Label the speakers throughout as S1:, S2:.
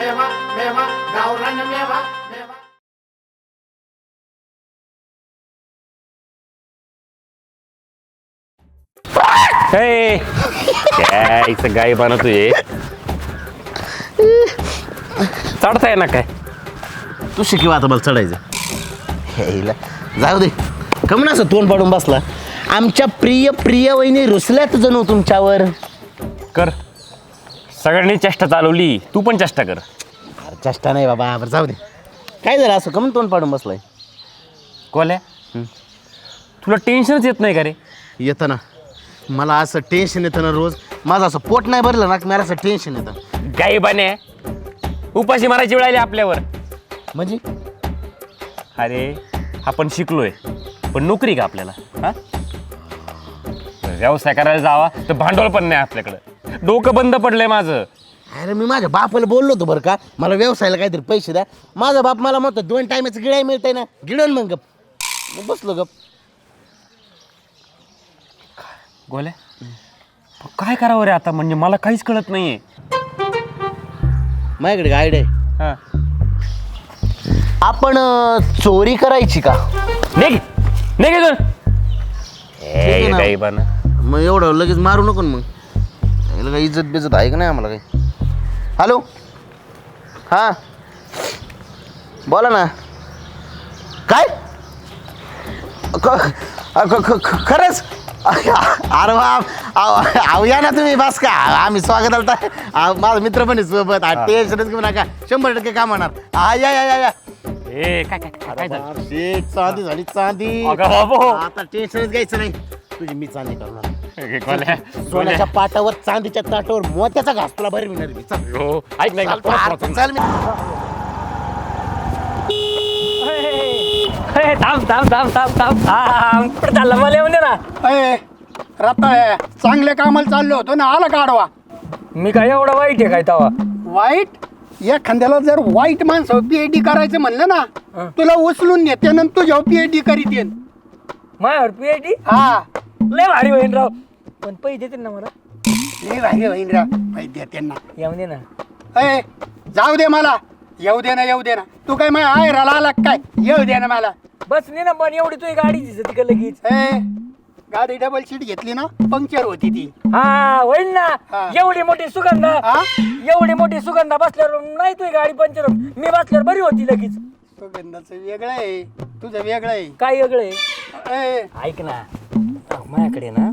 S1: मेवा मेवा गावरान मेवा मेवा.
S2: हे इथं गाई बना तुझे चढताय ना काय?
S3: तू शिकवा आता मला चढायचं. हेला. जाऊ दे. कम ना असं तोंड पाडून बसला. आमच्या प्रिय प्रिय वहिनी रुसल्यात जणू तुमच्यावर.
S2: कर. सगळ्यांनी चेष्टा चालवली. तू पण चेष्टा कर.
S3: अरे चेष्टा नाही बाबा बरं जाऊ दे. काय झालं असं? कमून तोंड पाडून बसलाय.
S2: कोल्या तुला टेन्शनच येत नाही का रे?
S3: येतं ना. मला असं टेन्शन येतं ना रोज. माझं असं पोट नाही भरलं ना की मला असं टेन्शन येतं.
S2: गाई बने उपाशी मारायची वेळ आली आपल्यावर.
S3: म्हणजे?
S2: अरे आपण शिकलोय पण नोकरी का आपल्याला? हा? व्यवसाय करायला जावा तर भांडवल पण नाही आपल्याकडं. डोकं बंद पडलंय माझं.
S3: अरे मी माझ्या बापाला बोललो होतो बरं का मला व्यवसायाला काहीतरी पैसे द्या. माझा बाप मला म्हणतो दोन टायमाचं गिळाय मिळतंय ना गिळून मग गप. मग बसलो गप.
S2: गोल्या काय करावं रे आता? म्हणजे मला काहीच कळत नाहीये.
S3: माझ्याकडे गाईड आहे.
S2: हा.
S3: आपण अं, चोरी करायची का?
S2: निघ निघ इथून.
S3: आहे ना. मग एवढं लगेच मारू नको ना मग. याला काही इज्जत बिजत आहे का नाही आम्हाला काही? हॅलो हां? बोला ना. काय? खरंच? अरे वा अहो अहो, या ना तुम्ही बस का. आम्ही स्वागत आलता माझा मित्र पण सोबत. टेन्शनच घेऊ नका. शंभर टक्के काम होणार. हा या या या
S2: ए काय काय
S3: चांदी झाली चांदी. आता टेन्शनच घ्यायचं नाही. तुझी मी चांदी करणार.
S2: गोल्या,
S3: सोन्याच्या. पाटावर चांदीच्या ताटावर मोत्याचा घास. तुला बरं मिळणार मी चल.
S2: हो, ऐक नाही
S3: चल, फार- चल मी.
S4: थांब थांब थांब थांब थांब. थांब कुठं चाललं? मला येऊन दे ना.
S5: अय रताळे चांगल्या कामाला चाललो होतो ना आला गाडवा
S4: मी काय एवढं वाईट आहे काय तवा?
S5: वाईट? एखाद्याला जर वाईट माणसं पीएचडी करायचं म्हणलं ना तुला उचलून नेते ना तुझ्या पीएचडी करीत येईन.
S4: मायावर पीएचडी
S5: हा.
S4: लय भारी होईन राव. पण पैसे देतील ना मला?
S5: लय भारी होईन रा पैसे त्यांना
S4: येऊन दे ना.
S5: अय जाऊ दे मला. येऊ दे ना येऊ दे ना. तू काय माझ्या आयराला आला काय? येऊ दे ना मला.
S4: बस नाही ना पण एवढी तुझी गाडी दिसत का लगेच.
S5: ए गाडी डबल सीट घेतली ना पंक्चर होती ती.
S4: हा होईल ना.
S5: हा.
S4: एवढी मोठी सुगंध.
S5: हा?
S4: एवढी मोठी सुगंधा बसल्यावर नाही तुझी गाडी पंचर होत. मी बसल्यावर बरी होती लगेच.
S5: सुगंधाचं वेगळं आहे. तुझं वेगळं आहे.
S4: काय वेगळं आहे?
S5: ए.
S4: ऐक ना. माझ्याकडे ना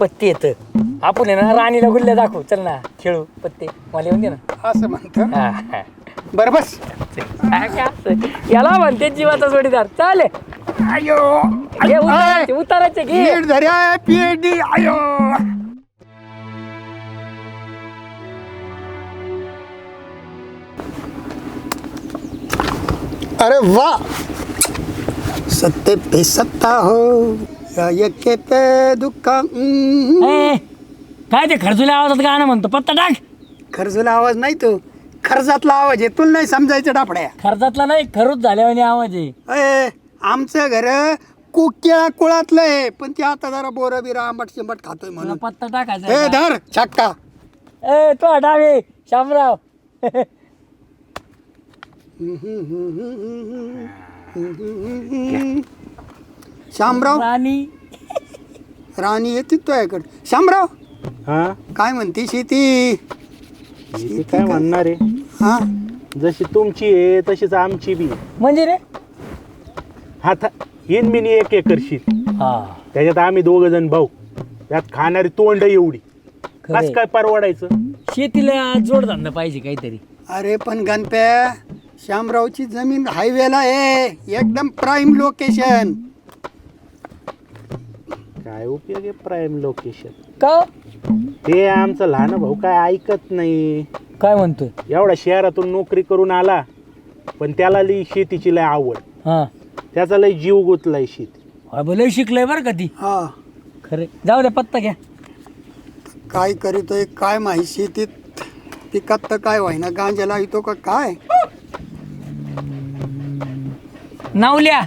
S4: पत्ते येत. आपण आहे ना राणीला गुल्ल्या दाखवू. चल ना खेळू पत्ते. मला येऊन दे ना.
S5: असं म्हणतं?
S4: हा, हा.
S5: बरं बस.
S4: काय काय असं? याला म्हणते जीवाचा जोडीदार. चाले.
S5: अयो.
S4: उतारायचे उतारायचे घे.
S5: नीट धर्या अरे वा. सत्य पे सत्ता हो. पे दुःख.
S4: ए, काय ते खर्चुल्या आवाजात गाणं म्हणतो? पत्ता टाक.
S5: खर्जुला आवाज नाही तो. खर्चातला आवाज आहे. तुला नाही समजायचं डापड्या.
S4: खर्चातला नाही खरूच झाल्यावानी आवाज आहे.
S5: अय आमचं घर कुक्या कुळातलं आहे. पण ते आता जरा बोर बिरा आंबट शिंबट खातोय
S4: तुला
S5: म्हणून
S4: पत्ता टाकायचा
S5: ए
S4: आहे?
S5: धर छक्का
S4: ए तो डावे शामराव.
S5: शामराव
S4: राणी.
S5: राणी येते तुझ्याकडे शामराव
S6: हा?
S5: काय म्हणते शेती?
S6: काय म्हणणार आहे?
S5: हा?
S6: जशी तुमची आहे तशीच आमची बी.
S4: म्हणजे रे?
S6: हात येईन मी एक एकर शेत.
S4: हा.
S6: त्याच्यात आम्ही दोघ जण भाऊ. त्यात खाणारी तोंड एवढी.
S4: खरंय.
S6: कस काय परवडायचं?
S4: शेतीला जोडधंदा पाहिजे काहीतरी.
S5: अरे पण गणप्या शामरावची जमीन हायवेला आहे. एकदम प्राईम लोकेशन
S6: काय उपयोग आहे प्राईम लोकेशन
S4: का?
S6: ते आमचं लहान भाऊ काय ऐकत नाही.
S4: काय म्हणतोय?
S6: एवढा शहरातून नोकरी करून आला पण त्याला लई शेतीची लय आवड.
S4: हा.
S6: त्याचा लय जीव गुतलाय शेती.
S4: अबे, लय शिकलंय बरं का ती?
S5: हा.
S4: खरे जाऊ दे पत्ता घ्या.
S5: काय करीतोय काय माहिती शेतीत? पिकात तर काय व्हायना? गांजाला येतो का काय?
S4: नावल्या.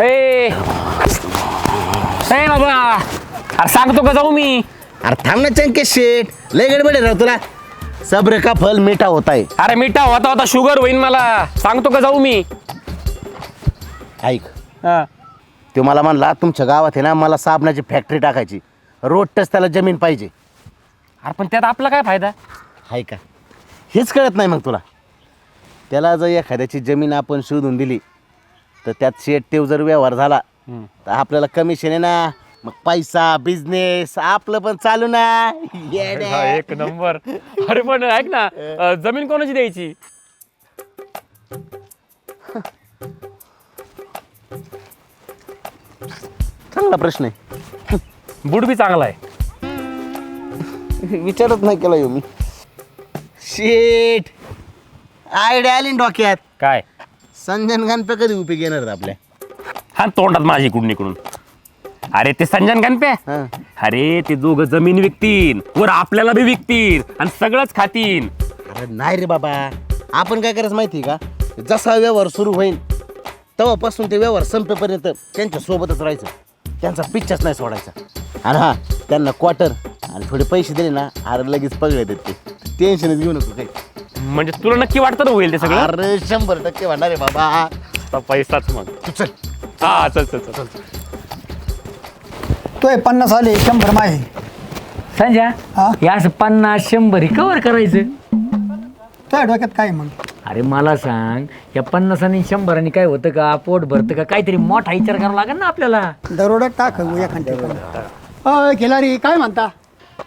S2: ए ए बाबा अरे सांगतो का जाऊ मी?
S3: अरे थांब ना चंके शेट लय गडबड आहे राव तुला. सब्र का फल मिठा होता है
S2: अरे मिठा होता होता शुगर होईन मला. सांगतो का जाऊ मी?
S3: ऐक.
S2: हा.
S3: तो मला म्हणला तुमच्या गावात आहे ना मला साबणाची फॅक्टरी टाकायची. रोड टच त्याला जमीन पाहिजे.
S2: अरे पण त्यात आपला काय फायदा?
S3: आहे का? हेच कळत नाही मग तुला. त्याला जर एखाद्याची जमीन आपण शोधून दिली तर त्यात शेट तेव जर व्यवहार झाला तर आपल्याला कमिशन आहे ना मग पैसा बिझनेस आपलं पण चालू ना. येड्या.
S2: एक नंबर. अरे पण ऐक ना अ, जमीन कोणाची द्यायची?
S3: चांगला प्रश्न आहे.
S2: बुड बी चांगला आहे.
S3: विचारत नाही केला येऊ मी. शेट आयडिया आली ना डोक्यात.
S2: काय?
S3: संजन गणपे कधी उपयोग येणार आपल्या?
S2: हा तोंडात माझी इकडून इकडून अरे ते संजन गणपे
S3: हां.
S2: अरे ते दोघं जमीन विकतील वर आपल्याला बी विकतील आणि सगळंच खातील
S3: अरे नाही रे बाबा. आपण काय करायचं माहिती आहे का? जसा व्यवहार सुरू होईल तेव्हापासून ते व्यवहार संपेपर्यंत त्यांच्या सोबतच राहायचं. त्यांचा पिच्छाच नाही सोडायचा. आणि हा त्यांना क्वार्टर आणि थोडे पैसे दिले ना अरे लगेच पगळे देत ते टेन्शनच घेऊ नको काही.
S2: म्हणजे तुला नक्की वाटतं ना होईल ते सगळं?
S3: अरे शंभर टक्के म्हणणार रे बाबा.
S2: आता पैसाच मग.
S3: तू चल.
S2: हा चल चल चल.
S5: तो पन्नास आले शंभर माहे
S4: संजय
S5: हा?
S4: हे असं पन्नास शंभर कवर करायचं?
S5: तुझ्या डोक्यात काय मग?
S4: अरे मला सांग या पन्नास आणि शंभरांनी काय होतं का पोट भरतं का काहीतरी मोठा विचार करावा लागेल ना आपल्याला?
S5: दरोडा टाक एखाद्या खिलारी काय म्हणता?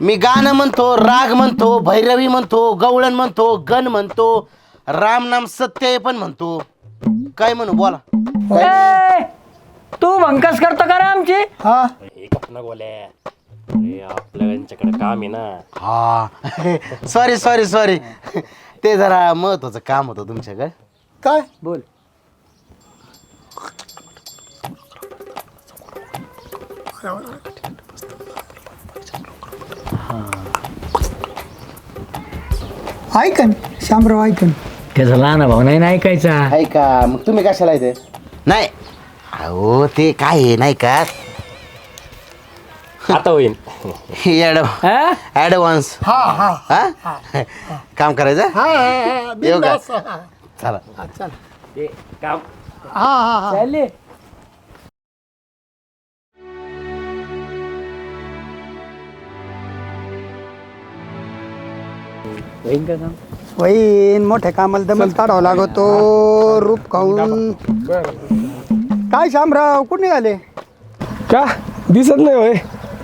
S3: मी गाणं म्हणतो राग म्हणतो भैरवी म्हणतो गवळण म्हणतो गण म्हणतो रामनाम सत्य पण म्हणतो. काय म्हणू बोला.
S4: ए, तू भंकस करतो का रे आमची?
S5: हा.
S2: एक आपण गोल्या. अरे आपल्या यांच्याकडे काम आहे ना.
S3: हा. सॉरी सॉरी सॉरी ते जरा महत्वाचं काम होतं तुमच्याकडे.
S5: काय?
S4: बोल.
S5: ऐकन शामराव ऐकन.
S4: त्याचा लहान भाऊ नाही ना ऐकायचा.
S3: आहे का? मग तुम्ही कशाला इथे? नाही. अहो ते काय आहे नाही का?
S2: आता होईल
S4: हा?
S3: ऍडव्हान्स
S5: हा हा.
S3: हा? काम करायचं?
S5: हा, हा
S3: येऊ का?
S5: बिनधास्त. हा,
S3: चला.
S5: हा, चल.
S2: ते काम
S5: हा हा हा.
S4: चालले. होईन का काम?
S5: वहीन मोठ्या कामाला दमल काढावं लागतो. रूप खाऊन. काय शामराव कुठे निघाले?
S7: का? दिसत नाही होय.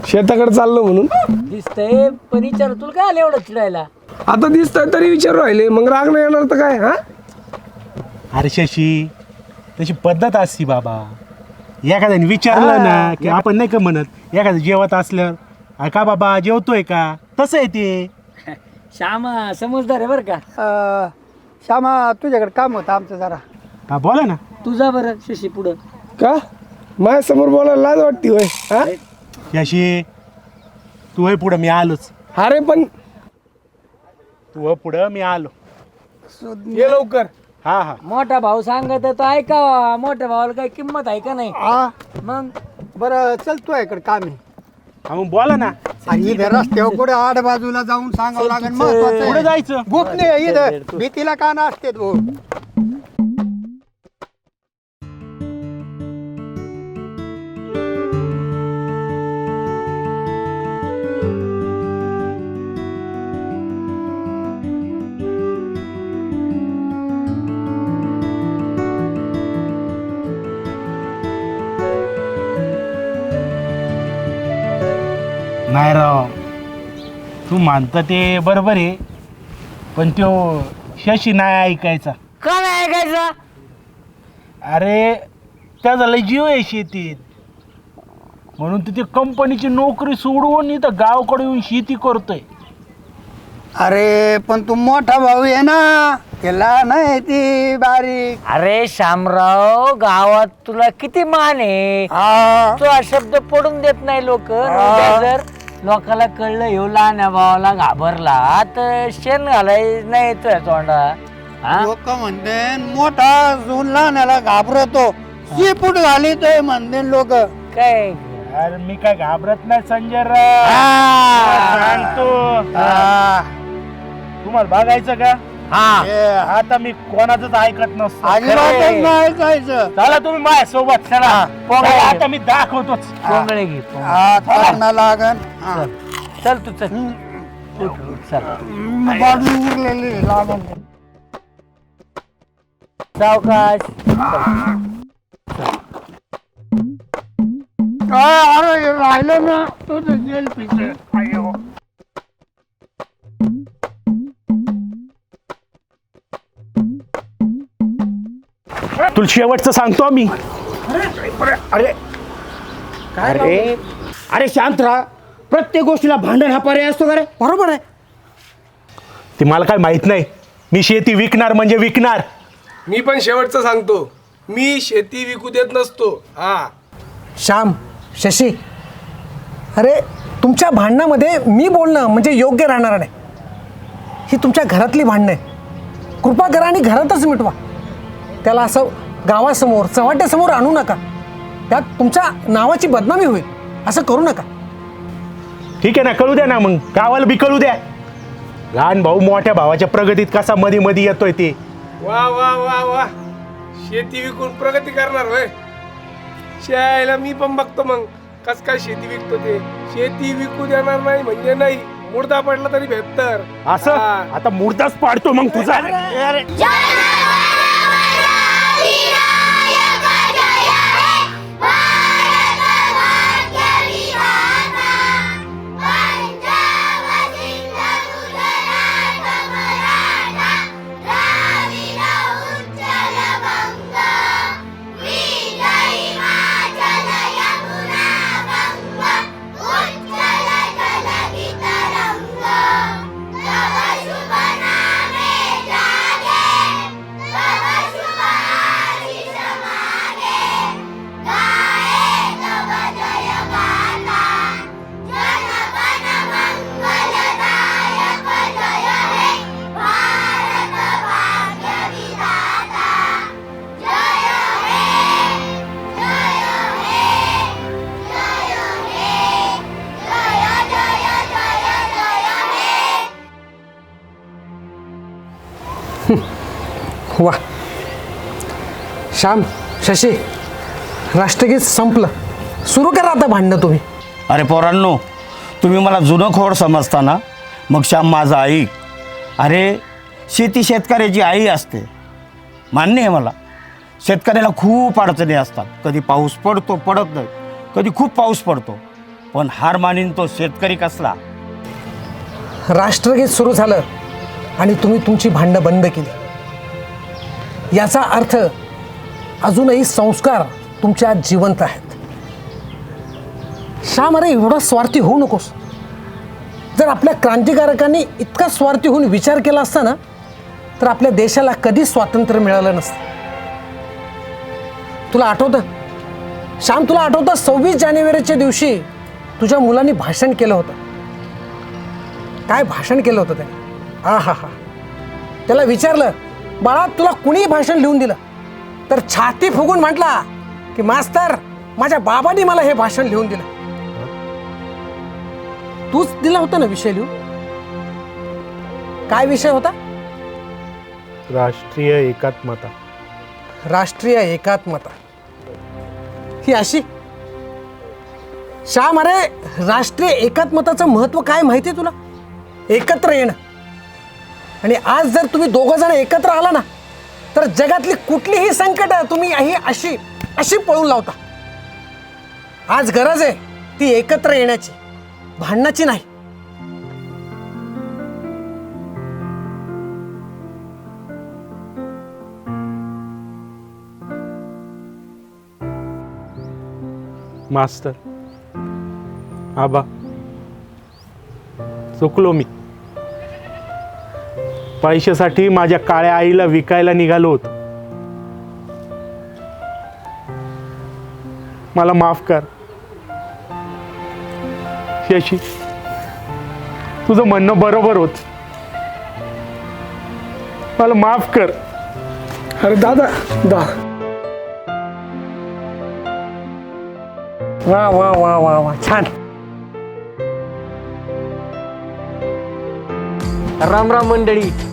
S7: शेताकडे चाललो म्हणून.
S4: दिसतंय पण विचार तुला काय आलं एवढं चिडायला?
S7: आता दिसतंय तरी विचारू राहिले. मग राग नाही येणार तर काय हा?
S6: अरे शशी तशी पद्धत असती बाबा. एखाद्याने विचारलं ना की आपण नाही का म्हणत एखादं जेवत असल्यावर "अरे का बाबा जेवतोय का? तसं आहे ते.
S4: श्यामा समजदार आहे बरं का?
S5: अं, श्यामा तुझ्याकडे काम होतं आमचं जरा.
S6: हा बोला ना.
S4: तुझा बरं शशी पुढं.
S7: का? माझ्यासमोर बोलायला लाज वाटते होय हा?
S6: शशी तू होय पुढं मी आलोच.
S7: अरे पण
S6: तू हो पुढं मी आलो.
S7: ये लवकर.
S6: हा हा.
S4: मोठा भाऊ सांगत तर ऐकावा मोठ्या भावाला काही किंमत आहे का नाही?
S5: हा
S4: मग?
S5: बरं चल तुझ्याकडे काम आहे.
S6: हा मग बोला ना.
S5: आणि इथे रस्त्यावर कुठे आड बाजूला जाऊन सांगावं लागेल महत्वाचं
S6: पुढे. जायचं?
S5: आहे इथं. भीतीला का नसते भाऊ
S6: नाही राव. तू मानतं ते बरोबर आहे. पण तो शशी नाही ऐकायचा.
S4: का नाही ऐकायचा?
S6: अरे त्याचा लय जीव आहे शेतीत. म्हणून तिथे कंपनीची नोकरी सोडून इथं गावाकडे येऊन शेती करतोय.
S5: अरे पण तू मोठा भाऊ आहे ना. त्याला नाही ती बारीक.
S4: अरे शामराव गावात तुला किती मान आहे?
S5: हा.
S4: तो हा शब्द पडून देत नाही लोक जर. लोकाला कळलं ह्यो लहान भावाला घाबरला तर शेण घालाय नाही तुझ्या तोंडा हा?
S5: लोक म्हणते मोठा जुन लहानाला घाबरतो. चिपूट झाली ते म्हणते लोक.
S4: काय?
S6: अरे मी काय घाबरत नाही संजय राव. सांगतो. तुम्हाला बघायचं का? आता मी कोणाच ऐकत नसतो.
S5: अजिबातच नाही जायचं
S6: चला तुम्ही माझ्या सोबत चला. चला, आता मी दाखवतोच.
S4: कोंगळे घे कोंगळे.
S5: हा चालना लागन. हा.
S4: चल. तू चल. उठ, उठ, चल.
S5: बाजू उरलेली लागन.
S4: सावकाश
S5: राहिलं ना तुझं जेल पिसे
S6: तुला शेवटचं सांगतो मी
S5: अरे
S6: अरे
S5: अरे शांत राहा. प्रत्येक गोष्टीला भांडण हा पर्याय असतो का रे? बरोबर आहे.
S6: ते मला काय माहीत नाही. मी शेती विकणार म्हणजे विकणार.
S7: मी पण शेवटचं सांगतो. मी शेती विकू देत नसतो. हा.
S8: श्याम शशी अरे तुमच्या भांडणामध्ये मी बोलणं म्हणजे योग्य राहणार नाही. ही तुमच्या घरातली भांडणं आहे. कृपा करा आणि घरातच मिटवा. त्याला असं गावासमोर चव्हाट्यासमोर आणू नका. त्यात तुमच्या नावाची बदनामी होईल. असं करू नका.
S6: ठीक आहे ना कळू द्या ना मग. गावाला बी कळू द्या. लहान भाऊ मोठ्या भावाच्या प्रगतीत कसा मध्ये मध्ये येतोय ते.
S7: वा वा वा वा. शेती विकून प्रगती करणार होय. शाळेला मी पण बघतो मग. कस काय शेती विकतो ते. शेती विकू देणार नाही म्हणजे नाही. मुर्दा पडला तरी बेहतर
S6: असं?
S7: हा.
S6: आता मुर्दाच पाडतो मग तुझा.
S8: वा. श्याम शशी राष्ट्रगीत संपलं. सुरू करा आता भांडणं तुम्ही.
S3: अरे पोरांनो तुम्ही मला जुनं खोड समजता ना? मग श्याम माझा आई. अरे शेती शेतकऱ्याची आई असते. मान्य आहे मला. शेतकऱ्याला खूप अडचणी असतात. कधी पाऊस पडतो पडत नाही. कधी खूप पाऊस पडतो. पण हार मानीन तो शेतकरी कसला?
S8: राष्ट्रगीत सुरू झालं. आणि तुम्ही तुमची भांडणं बंद केली. याचा अर्थ अजूनही संस्कार तुमच्या जिवंत आहेत. श्याम अरे एवढा स्वार्थी होऊ नकोस. जर आपल्या क्रांतिकारकांनी इतका स्वार्थी होऊन विचार केला असता ना तर आपल्या देशाला कधीच स्वातंत्र्य मिळालं नसतं. तुला आठवतं? श्याम तुला आठवतं सव्वीस जानेवारीच्या दिवशी तुझ्या मुलांनी भाषण केलं होतं? काय भाषण केलं होतं त्याने? आ हा हा त्याला विचारलं बाळा तुला कुणी भाषण लिहून दिलं? तर छाती फुगून म्हटला की मास्तर माझ्या बाबांनी मला हे भाषण लिहून दिलं. तूच दिला होता ना विषय लिहून? काय विषय होता?
S6: राष्ट्रीय एकात्मता.
S8: राष्ट्रीय एकात्मता. ही अशी? श्याम अरे राष्ट्रीय एकात्मताचं महत्त्व काय माहिती तुला? एकत्र येणं. आणि आज जर तुम्ही दोघं जण एकत्र आला ना तर जगातली कुठलीही संकट तुम्ही ही अशी अशी पळून लावता. आज गरज आहे ती एकत्र येण्याची भांडणाची नाही.
S6: मास्तर आबा चुकलो मी. पैशासाठी माझ्या काळ्या आईला विकायला निघालो होतो. मला माफ कर. शशी तुझं म्हणणं बरोबर होत. मला माफ कर.
S7: अरे दादा दा.
S9: वा वा वा वा वा छान. राम राम मंडळी.